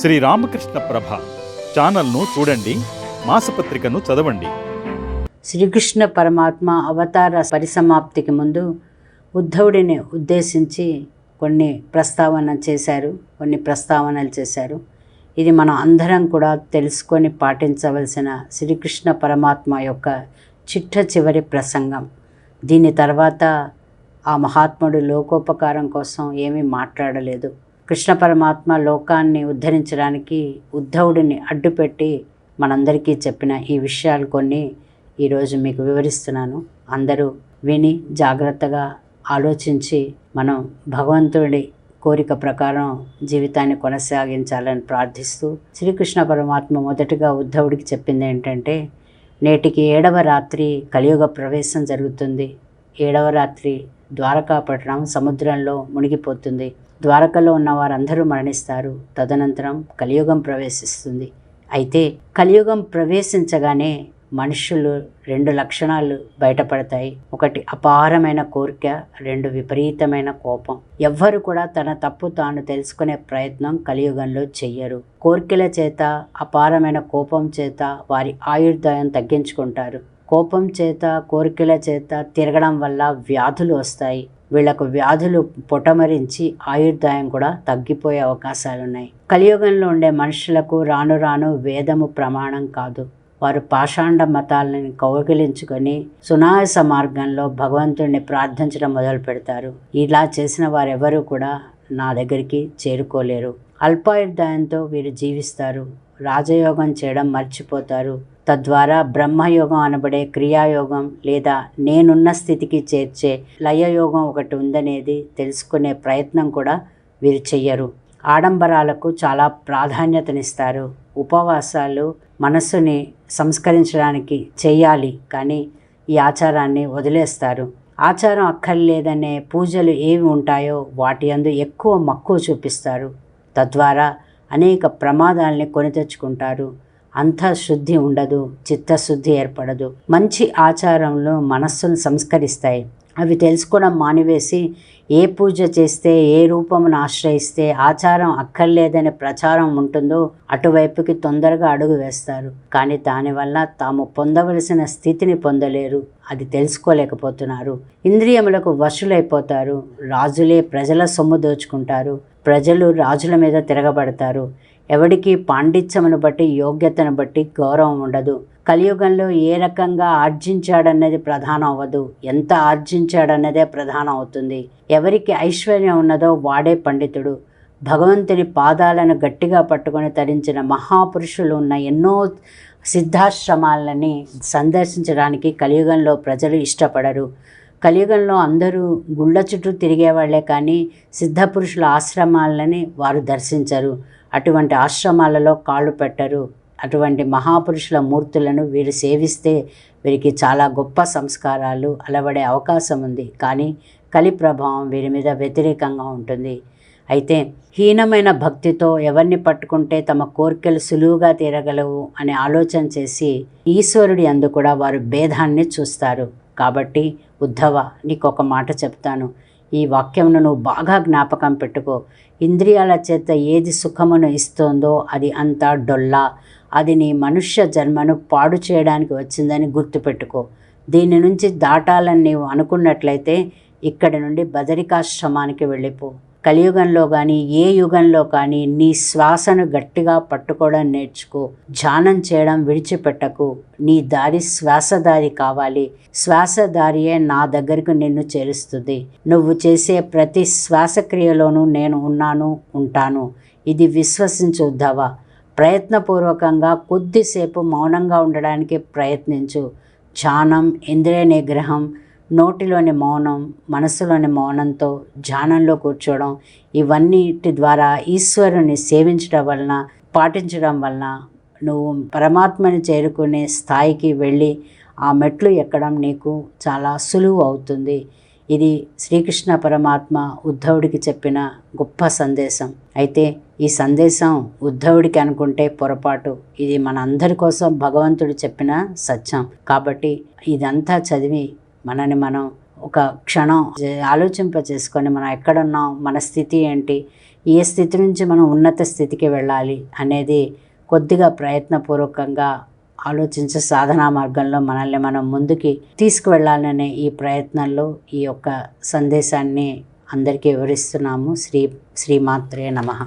శ్రీ రామకృష్ణ ప్రభ ఛానల్ను చూడండి మాసపత్రికను చదవండి. శ్రీకృష్ణ పరమాత్మ అవతార పరిసమాప్తికి ముందు ఉద్ధవుడిని ఉద్దేశించి కొన్ని ప్రస్తావన చేశారు కొన్ని ప్రస్తావనలు చేశారు. ఇది మనం అందరం కూడా తెలుసుకొని పాటించవలసిన శ్రీకృష్ణ పరమాత్మ యొక్క చిట్ట చివరి ప్రసంగం. దీని తర్వాత ఆ మహాత్ముడు లోకోపకారం కోసం ఏమీ మాట్లాడలేదు. కృష్ణ పరమాత్మ లోకాన్ని ఉద్ధరించడానికి ఉద్ధవుడిని అడ్డుపెట్టి మనందరికీ చెప్పిన ఈ విషయాలు కొన్ని ఈరోజు మీకు వివరిస్తున్నాను. అందరూ విని జాగ్రత్తగా ఆలోచించి మనం భగవంతుడి కోరిక ప్రకారం జీవితాన్ని కొనసాగించాలని ప్రార్థిస్తూ శ్రీకృష్ణ పరమాత్మ మొదటగా ఉద్ధవుడికి చెప్పింది ఏంటంటే నేటికి ఏడవ రాత్రి కలియుగ ప్రవేశం జరుగుతుంది. ఏడవ రాత్రి ద్వారకాపట్నం సముద్రంలో మునిగిపోతుంది. ద్వారకలో ఉన్న వారందరూ మరణిస్తారు. తదనంతరం కలియుగం ప్రవేశిస్తుంది. అయితే కలియుగం ప్రవేశించగానే మనుషులు రెండు లక్షణాలు బయటపడతాయి. ఒకటి అపారమైన కోరిక రెండు విపరీతమైన కోపం. ఎవ్వరు కూడా తన తప్పు తాను తెలుసుకునే ప్రయత్నం కలియుగంలో చెయ్యరు. కోరికల చేత అపారమైన కోపం చేత వారి ఆయుర్దాయం తగ్గించుకుంటారు. కోపం చేత కోరికల చేత తిరగడం వల్ల వ్యాధులు వస్తాయి. వీళ్ళకు వ్యాధులు పొటమరించి ఆయుర్దాయం కూడా తగ్గిపోయే అవకాశాలు ఉన్నాయి కలియుగంలో ఉండే మనుషులకు రాను రాను వేదము ప్రమాణం కాదు. వారు పాషాండ మతాలను కౌగిలించుకొని సునాయస మార్గంలో భగవంతుడిని ప్రార్థించడం మొదలు పెడతారు. ఇలా చేసిన వారెవరూ కూడా నా దగ్గరికి చేరుకోలేరు. అల్పాయుర్దాయంతో వీరు జీవిస్తారు. రాజయోగం చేయడం మర్చిపోతారు. తద్వారా బ్రహ్మయోగం అనబడే క్రియాయోగం లేదా నేనున్న స్థితికి చేర్చే లయయోగం ఒకటి ఉందనేది తెలుసుకునే ప్రయత్నం కూడా వీరు చెయ్యరు ఆడంబరాలకు చాలా ప్రాధాన్యతనిస్తారు. ఉపవాసాలు మనస్సుని సంస్కరించడానికి చేయాలి కానీ ఈ ఆచారాన్ని వదిలేస్తారు. ఆచారం అక్కర్లేదనే పూజలు ఏవి ఉంటాయో వాటి అందు ఎక్కువ మక్కువ చూపిస్తారు. తద్వారా అనేక ప్రమాదాల్ని కొని తెచ్చుకుంటారు. అంత శుద్ధి ఉండదు చిత్తశుద్ధి ఏర్పడదు. మంచి ఆచారంలో మనస్సును సంస్కరిస్తాయి. అవి తెలుసుకోవడం మానివేసి ఏ పూజ చేస్తే ఏ రూపమును ఆశ్రయిస్తే ఆచారం అక్కర్లేదనే ప్రచారం ఉంటుందో అటువైపుకి తొందరగా అడుగు వేస్తారు. కానీ దానివల్ల తాము పొందవలసిన స్థితిని పొందలేరు. అది తెలుసుకోలేకపోతున్నారు. ఇంద్రియములకు వశులైపోతారు. రాజులే ప్రజల సొమ్ము దోచుకుంటారు. ప్రజలు రాజుల మీద తిరగబడతారు. ఎవడికి పాండిత్యమును బట్టి యోగ్యతను బట్టి గౌరవం ఉండదు. కలియుగంలో ఏ రకంగా ఆర్జించాడన్నది ప్రధానం అవ్వదు. ఎంత ఆర్జించాడన్నదే ప్రధానం అవుతుంది. ఎవరికి ఐశ్వర్యం ఉన్నదో వాడే పండితుడు. భగవంతుని పాదాలను గట్టిగా పట్టుకొని తరించిన మహాపురుషులు ఉన్న ఎన్నో సిద్ధాశ్రమాలని సందర్శించడానికి కలియుగంలో ప్రజలు ఇష్టపడరు. కలియుగంలో అందరూ గుళ్ళ చుట్టూ తిరిగేవాళ్ళే కానీ సిద్ధపురుషుల ఆశ్రమాలని వారు దర్శించరు. అటువంటి ఆశ్రమాలలో కాళ్ళు పెట్టరు. అటువంటి మహాపురుషుల మూర్తులను వీరు సేవిస్తే వీరికి చాలా గొప్ప సంస్కారాలు అలవడే అవకాశం ఉంది. కానీ కలి ప్రభావం వీరి మీద వ్యతిరేకంగా ఉంటుంది. అయితే హీనమైన భక్తితో ఎవరిని పట్టుకుంటే తమ కోరికలు సులువుగా తీరగలవు అనే ఆలోచన చేసి ఈశ్వరుడి అందు కూడా వారు భేదాన్ని చూస్తారు. కాబట్టి ఉద్ధవ నీకు ఒక మాట చెప్తాను. ఈ వాక్యమును నువ్వు బాగా జ్ఞాపకం పెట్టుకో. ఇంద్రియాల చేత ఏది సుఖమును ఇస్తోందో అది అంతా డొల్లా. అది నీ మనుష్య జన్మను పాడు చేయడానికి వచ్చిందని గుర్తుపెట్టుకో. దీని నుంచి దాటాలని నీవు అనుకున్నట్లయితే ఇక్కడి నుండి బదరికాశ్రమానికి వెళ్ళిపో. కలియుగంలో కానీ ఏ యుగంలో కానీ నీ శ్వాసను గట్టిగా పట్టుకోవడం నేర్చుకో. ధ్యానం చేయడం విడిచిపెట్టకు. నీ దారి శ్వాసదారి కావాలి. శ్వాసదారియే నా దగ్గరకు నిన్ను చేరుస్తుంది. నువ్వు చేసే ప్రతి శ్వాసక్రియలోనూ నేను ఉన్నాను ఉంటాను. ఇది విశ్వసించు ప్రయత్నపూర్వకంగా కొద్దిసేపు మౌనంగా ఉండడానికి ప్రయత్నించు. ధ్యానం ఇంద్రియ నిగ్రహం నోటిలోని మౌనం మనసులోని మౌనంతో ధ్యానంలో కూర్చోవడం ఇవన్నిటి ద్వారా ఈశ్వరుని సేవించడం వలన పాటించడం వలన నువ్వు పరమాత్మని చేరుకునే స్థాయికి వెళ్ళి ఆ మెట్లు ఎక్కడం నీకు చాలా సులువు అవుతుంది. ఇది శ్రీకృష్ణ పరమాత్మ ఉద్ధవుడికి చెప్పిన గొప్ప సందేశం. అయితే ఈ సందేశం ఉద్ధవుడికి అనుకుంటే పొరపాటు. ఇది మన అందరి కోసం భగవంతుడు చెప్పిన సత్యం. కాబట్టి ఇదంతా చదివి మనని మనం ఒక క్షణం ఆలోచింప చేసుకొని మనం ఎక్కడున్నాం మన స్థితి ఏంటి ఏ స్థితి నుంచి మనం ఉన్నత స్థితికి వెళ్ళాలి అనేది కొద్దిగా ప్రయత్నపూర్వకంగా ఆలోచించే సాధనా మార్గంలో మనల్ని మనం ముందుకి తీసుకువెళ్ళాలనే ఈ ప్రయత్నంలో ఈ యొక్క సందేశాన్ని అందరికీ వివరిస్తున్నాము. శ్రీ శ్రీమాత్రే నమః.